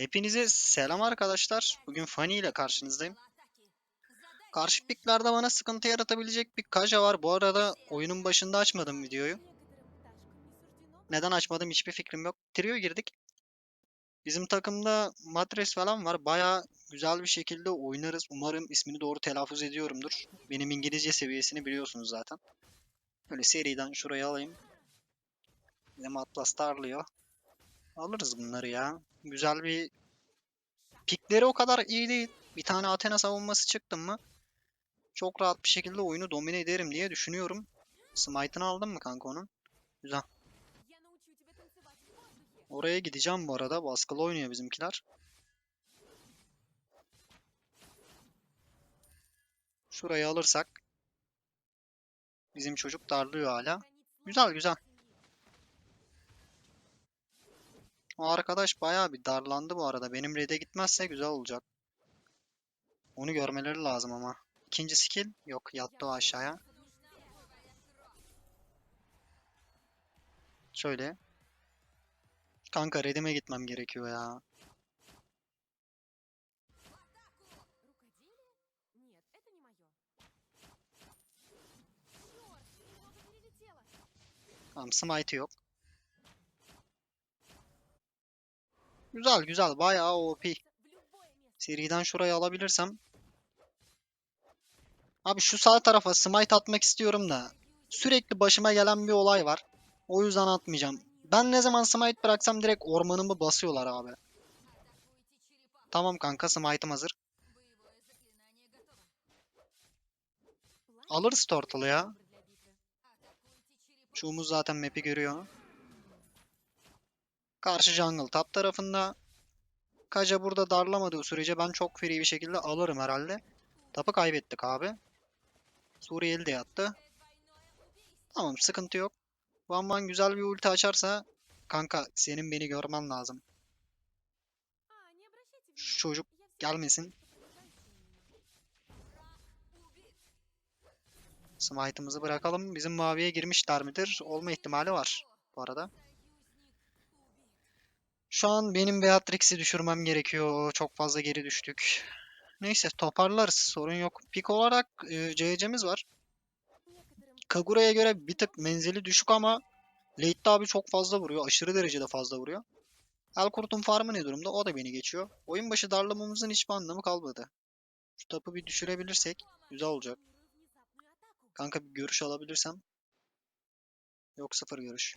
Hepinize selam arkadaşlar. Bugün Fanny ile karşınızdayım. Karşı piklerde bana sıkıntı yaratabilecek bir Kaja var. Bu arada oyunun başında açmadım videoyu. Neden açmadım hiçbir fikrim yok. Trio girdik. Bizim takımda Matres falan var. Baya güzel bir şekilde oynarız. Umarım ismini doğru telaffuz ediyorumdur. Benim İngilizce seviyesini biliyorsunuz zaten. Böyle seriden şuraya alayım. Bizim Atlas darlıyor. Alırız bunları ya. Güzel bir Pikleri o kadar iyi değil. Bir tane Athena savunması çıktım mı çok rahat bir şekilde oyunu domine ederim diye düşünüyorum. Smite'ını aldın mı kanka onun? Güzel. Oraya gideceğim bu arada. Baskılı oynuyor bizimkiler. Şurayı alırsak bizim çocuk darlıyor hala. Güzel güzel. O arkadaş bayağı bir darlandı bu arada. Benim red'e gitmezse güzel olacak. Onu görmeleri lazım ama. İkinci skill yok yattı o aşağıya. Şöyle. Kanka redime gitmem gerekiyor ya. Tamam smite yok. Güzel güzel bayağı OP. Seriden şurayı alabilirsem. Abi şu sağ tarafa smite atmak istiyorum da. Sürekli başıma gelen bir olay var. O yüzden atmayacağım. Ben ne zaman smite bıraksam direkt ormanımı basıyorlar abi. Tamam kanka smite'ım hazır. Alırız Turtle'ı ya. Şuumuz zaten map'i görüyor. Karşı jungle top tarafında. Kaja burada darlamadığı sürece ben çok free bir şekilde alırım herhalde. Tapı kaybettik abi. Suriyeli de yattı. Tamam sıkıntı yok. Van Van güzel bir ulti açarsa kanka senin beni görmen lazım. Çocuk gelmesin. Smite'ımızı bırakalım. Bizim maviye girmişler midir? Olma ihtimali var bu arada. Şu an benim Beatrix'i düşürmem gerekiyor. Çok fazla geri düştük. Neyse toparlarız. Sorun yok. Pik olarak e, CC'miz var. Kagura'ya göre bir tık menzili düşük ama late'de abi çok fazla vuruyor. Aşırı derecede fazla vuruyor. Elkurt'un farmı ne durumda? O da beni geçiyor. Oyun başı darlamamızın hiçbir anlamı kalmadı. Şu tapı bir düşürebilirsek güzel olacak. Kanka bir görüş alabilirsem. Yok sıfır görüş.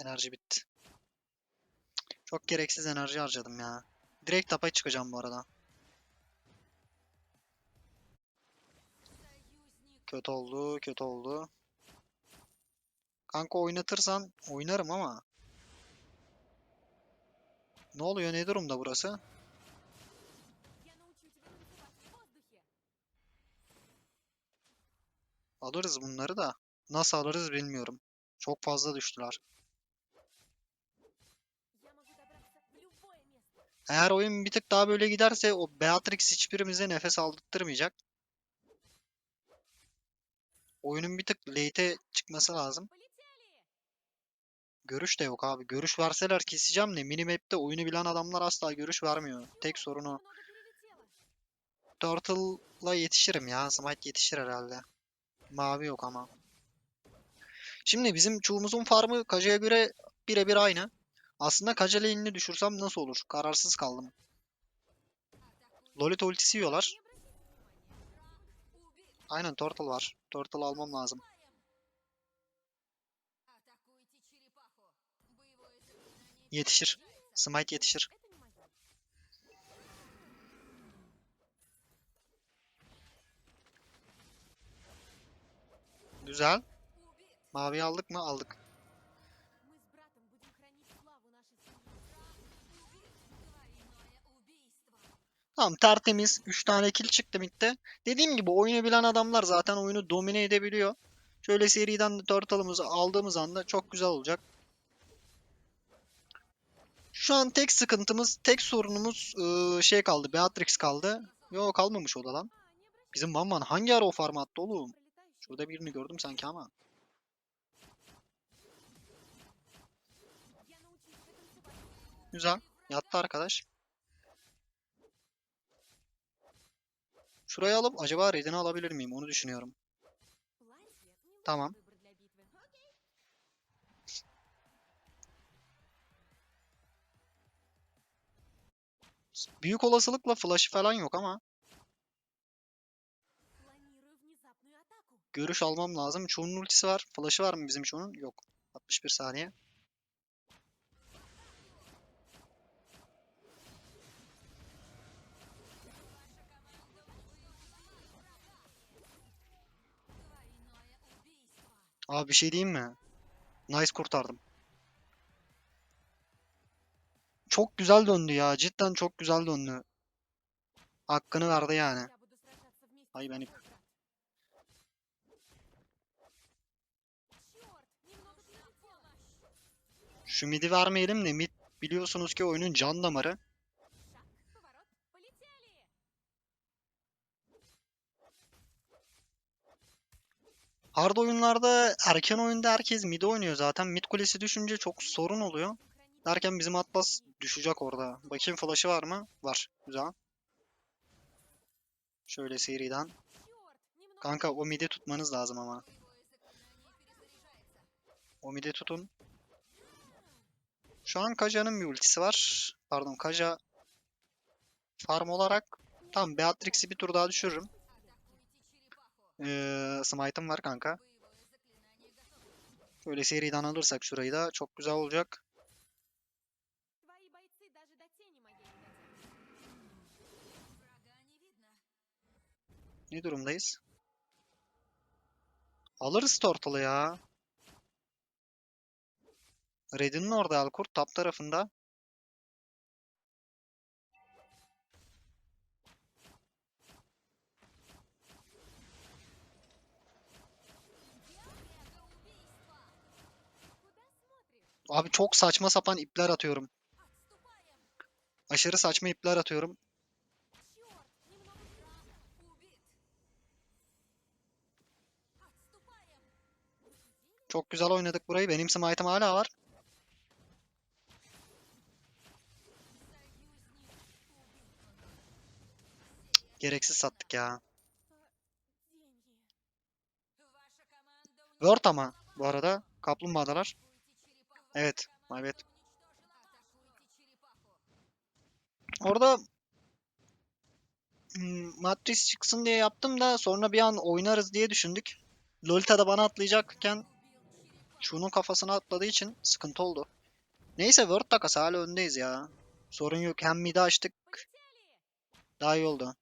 Enerji bitti. Çok gereksiz enerji harcadım ya. Direkt tapa çıkacağım bu arada. Kötü oldu, kötü oldu. Kanka oynatırsan oynarım ama. Ne oluyor, ne durumda burası? Alırız bunları da. Nasıl alırız bilmiyorum. Çok fazla düştüler. Eğer oyun bir tık daha böyle giderse o Beatrix hiçbirimize nefes aldırtmayacak. Oyunun bir tık late'e çıkması lazım. Görüş de yok abi. Görüş verseler keseceğim de minimap'te oyunu bilen adamlar asla görüş vermiyor. Tek sorun o. Turtle'la yetişirim ya. Smite yetişir herhalde. Mavi yok ama. Şimdi bizim çoğumuzun farmı Kaja'ya göre birebir aynı. Aslında lane'ini düşürsem nasıl olur? Kararsız kaldım. Lolita ultisi yiyorlar. Aynen Turtle var. Turtle almam lazım. Yetişir. Smite yetişir. Güzel. Mavi aldık mı? Aldık. Tamam tertemiz. 3 tane kill çıktı midde. Dediğim gibi oyunu bilen adamlar zaten oyunu domine edebiliyor. Şöyle seriden 4 alımızı aldığımız anda çok güzel olacak. Şu an tek sıkıntımız, tek sorunumuz ıı, şey kaldı. Beatrix kaldı. Yok kalmamış o da lan. Bizim Van hangi ara o farma oğlum? Şurada birini gördüm sanki ama. Güzel. Yattı arkadaş. Şurayı alıp acaba redini alabilir miyim? Onu düşünüyorum. Tamam. Büyük olasılıkla flash'ı falan yok ama görüş almam lazım. Çoğunun ultisi var. Flash'ı var mı bizim çoğunun? Yok. 61 saniye. Abi bir şey diyeyim mi? Nice kurtardım. Çok güzel döndü ya. Cidden çok güzel döndü. Hakkını verdi yani. Ay ben. Şu mid'i vermeyelim de mid biliyorsunuz ki oyunun can damarı. Hard oyunlarda erken oyunda herkes mid oynuyor zaten. Mid kulesi düşünce çok sorun oluyor. Derken bizim Atlas düşecek orada. Bakayım flash'ı var mı? Var. Güzel. Şöyle seriden. Kanka o mid'i tutmanız lazım ama. O mid'i tutun. Şu an Kaja'nın bir ultisi var. Pardon Kaja farm olarak tamam Beatrix'i bir tur daha düşürürüm. Ee, smite'ım var kanka. Şöyle seriden alırsak şurayı da çok güzel olacak. Ne durumdayız? Alırız Tortle'ı ya. Red'in orada Alkurt top tarafında. Abi çok saçma sapan ipler atıyorum. Aşırı saçma ipler atıyorum. Çok güzel oynadık burayı. Benim smite'ım hala var. Gereksiz sattık ya. Word ama bu arada. Kaplumbağalar. Evet. Evet. Orada hmm, Matrix çıksın diye yaptım da sonra bir an oynarız diye düşündük. Lolita da bana atlayacakken şunun kafasına atladığı için sıkıntı oldu. Neyse Word takası hala öndeyiz ya. Sorun yok. Hem mid'i açtık. Daha iyi oldu.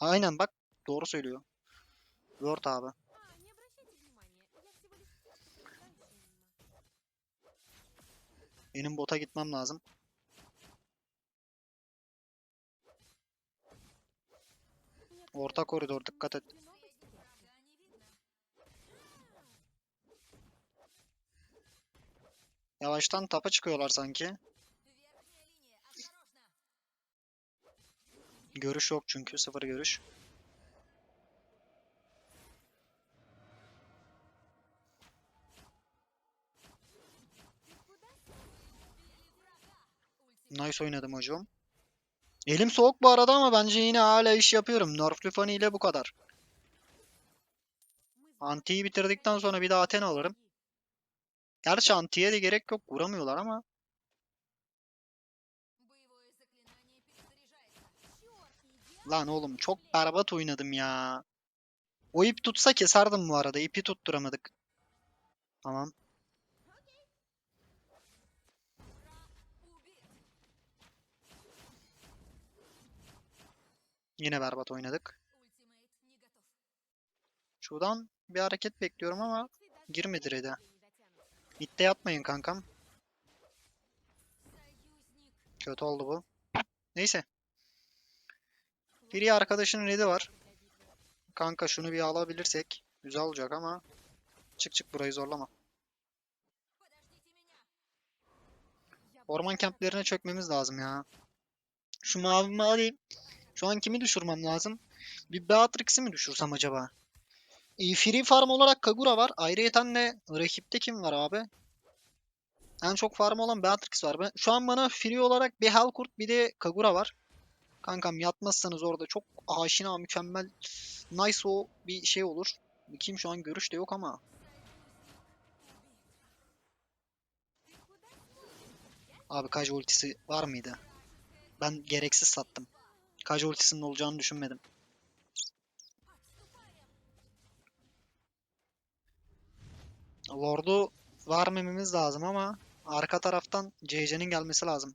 Aynen bak doğru söylüyor. Word abi. Benim bota gitmem lazım. Orta koridor dikkat et. Yavaştan tapa çıkıyorlar sanki. Görüş yok çünkü sıfır görüş. Nice oynadım hocam. Elim soğuk bu arada ama bence yine hala iş yapıyorum. Nerflü Fanny ile bu kadar. Anti'yi bitirdikten sonra bir daha Athena alırım. Gerçi Anti'ye de gerek yok. Vuramıyorlar ama. Lan oğlum çok berbat oynadım ya. O ip tutsa keserdim bu arada. İpi tutturamadık. Tamam. Yine berbat oynadık. Şuradan bir hareket bekliyorum ama girmedi red'e. Mid'de yatmayın kankam. Kötü oldu bu. Neyse. Free arkadaşının red'i var. Kanka şunu bir alabilirsek güzel olacak ama çık çık burayı zorlama. Orman kemplerine çökmemiz lazım ya. Şu mavimi alayım. Şu an kimi düşürmem lazım? Bir Beatrix'i mi düşürsem acaba? E, free farm olarak Kagura var. Ayrıyeten de rakipte kim var abi? En çok farm olan Beatrix var. Ben, şu an bana free olarak bir Helkurt bir de Kagura var. Kankam yatmazsanız orada çok aşina mükemmel nice o bir şey olur. Bakayım şu an görüş de yok ama. Abi Kaj ultisi var mıydı? Ben gereksiz sattım. Kaj ultisinin olacağını düşünmedim. Lord'u vermememiz lazım ama arka taraftan CC'nin gelmesi lazım.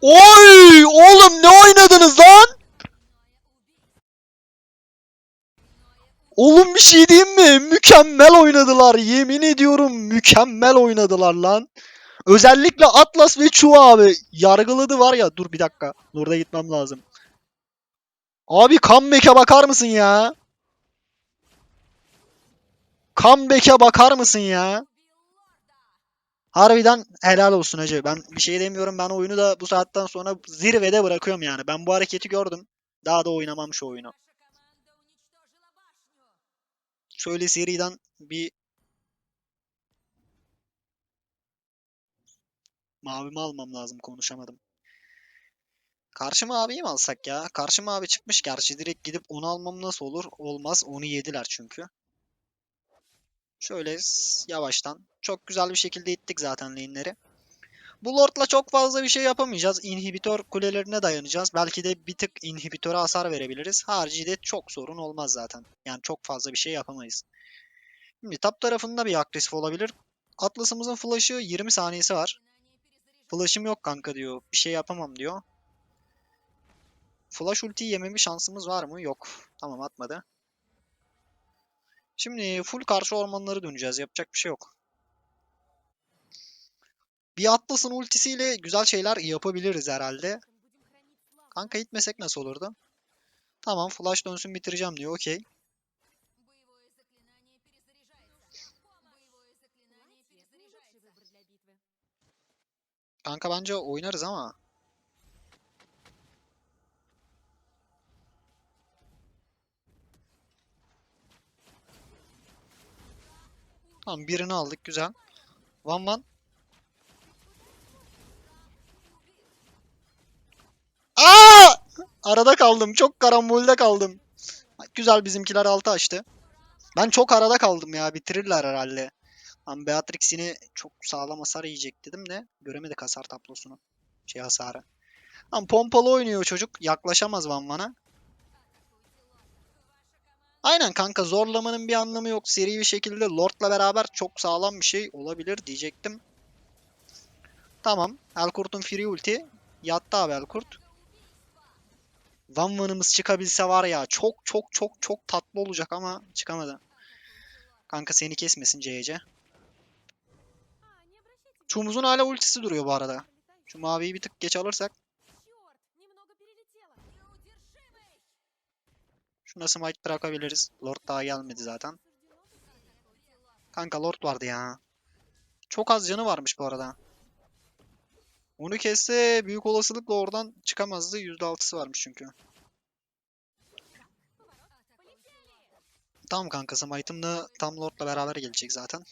Oy! Oğlum ne oynadınız lan? Oğlum bir şey diyeyim mi? Mükemmel oynadılar. Yemin ediyorum mükemmel oynadılar lan. Özellikle Atlas ve Chu abi. Yargıladı var ya. Dur bir dakika. Burada gitmem lazım. Abi comeback'e bakar mısın ya? Comeback'e bakar mısın ya? Harbiden helal olsun hacı. Ben bir şey demiyorum. Ben oyunu da bu saatten sonra zirvede bırakıyorum yani. Ben bu hareketi gördüm. Daha da oynamam şu oyunu. Şöyle seriden bir mavimi almam lazım. Konuşamadım. Karşı maviyi mi alsak ya? Karşı mavi çıkmış gerçi. Direkt gidip onu almam nasıl olur? Olmaz. Onu yediler çünkü. Şöyle yavaştan. Çok güzel bir şekilde ittik zaten lane'leri. Bu Lord'la çok fazla bir şey yapamayacağız. İnhibitör kulelerine dayanacağız. Belki de bir tık inhibitöre hasar verebiliriz. Haricinde çok sorun olmaz zaten. Yani çok fazla bir şey yapamayız. Şimdi top tarafında bir agresif olabilir. Atlas'ımızın flash'ı 20 saniyesi var. Flash'ım yok kanka diyor. Bir şey yapamam diyor. Flash ulti yememi şansımız var mı? Yok. Tamam atmadı. Şimdi full karşı ormanları döneceğiz. Yapacak bir şey yok. Bir Atlas'ın ultisiyle güzel şeyler yapabiliriz herhalde. Kanka gitmesek nasıl olurdu? Tamam flash dönsün bitireceğim diyor. Okey. Kanka bence oynarız ama. Tamam birini aldık güzel. Van Van. Aa! Arada kaldım. Çok karambolde kaldım. Güzel bizimkiler altı açtı. Ben çok arada kaldım ya. Bitirirler herhalde. Lan Beatrix yine çok sağlam hasar yiyecek dedim de göremedik hasar tablosunu. Şey hasarı. Lan pompalı oynuyor çocuk. Yaklaşamaz Van Van'a. Aynen kanka zorlamanın bir anlamı yok. Seri bir şekilde Lord'la beraber çok sağlam bir şey olabilir diyecektim. Tamam. Elkurt'un free ulti. Yattı abi Elkurt. Van Van'ımız çıkabilse var ya çok çok çok çok tatlı olacak ama çıkamadı. Kanka seni kesmesin CC. Çumuzun hala ultisi duruyor bu arada. Şu maviyi bir tık geç alırsak. Şuna smite bırakabiliriz. Lord daha gelmedi zaten. Kanka Lord vardı ya. Çok az canı varmış bu arada. Onu kesse büyük olasılıkla oradan çıkamazdı. %6'sı varmış çünkü. Tamam kanka smite'ım da tam Lord'la beraber gelecek zaten.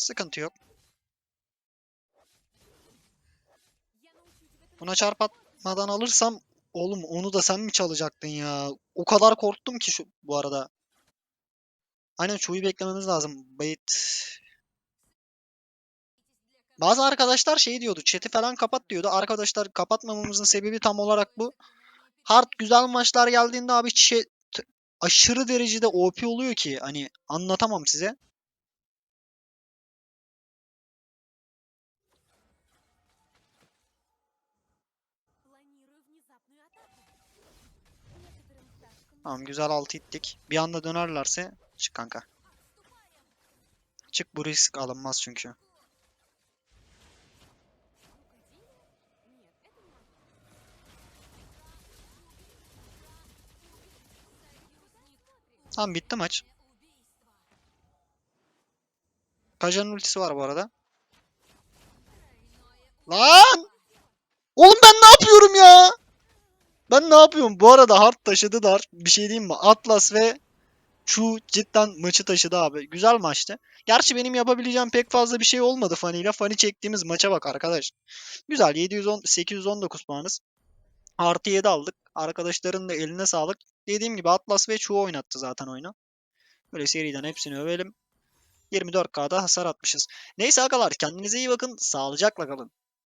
Sıkıntı yok. Buna çarp atmadan alırsam oğlum onu da sen mi çalacaktın ya? O kadar korktum ki şu bu arada. Aynen Chu'yu beklememiz lazım. Bait. Bazı arkadaşlar şey diyordu. Chat'i falan kapat diyordu. Arkadaşlar kapatmamamızın sebebi tam olarak bu. Hard güzel maçlar geldiğinde abi chat aşırı derecede OP oluyor ki hani anlatamam size. Tamam güzel altı ittik. Bir anda dönerlerse çık kanka. Çık bu risk alınmaz çünkü. Tamam bitti maç. Kaja'nın ultisi var bu arada. Lan! Oğlum ben ne yapıyorum ya? Ben ne yapıyorum? Bu arada hard taşıdılar. Bir şey diyeyim mi? Atlas ve Chu cidden maçı taşıdı abi. Güzel maçtı. Gerçi benim yapabileceğim pek fazla bir şey olmadı Fanny ile. Fanny çektiğimiz maça bak arkadaş. Güzel 710 819 puanız. Artı 7 aldık. Arkadaşların da eline sağlık. Dediğim gibi Atlas ve Chu oynattı zaten oyunu. Böyle seriden hepsini övelim. 24K'da hasar atmışız. Neyse agalar kendinize iyi bakın. Sağlıcakla kalın.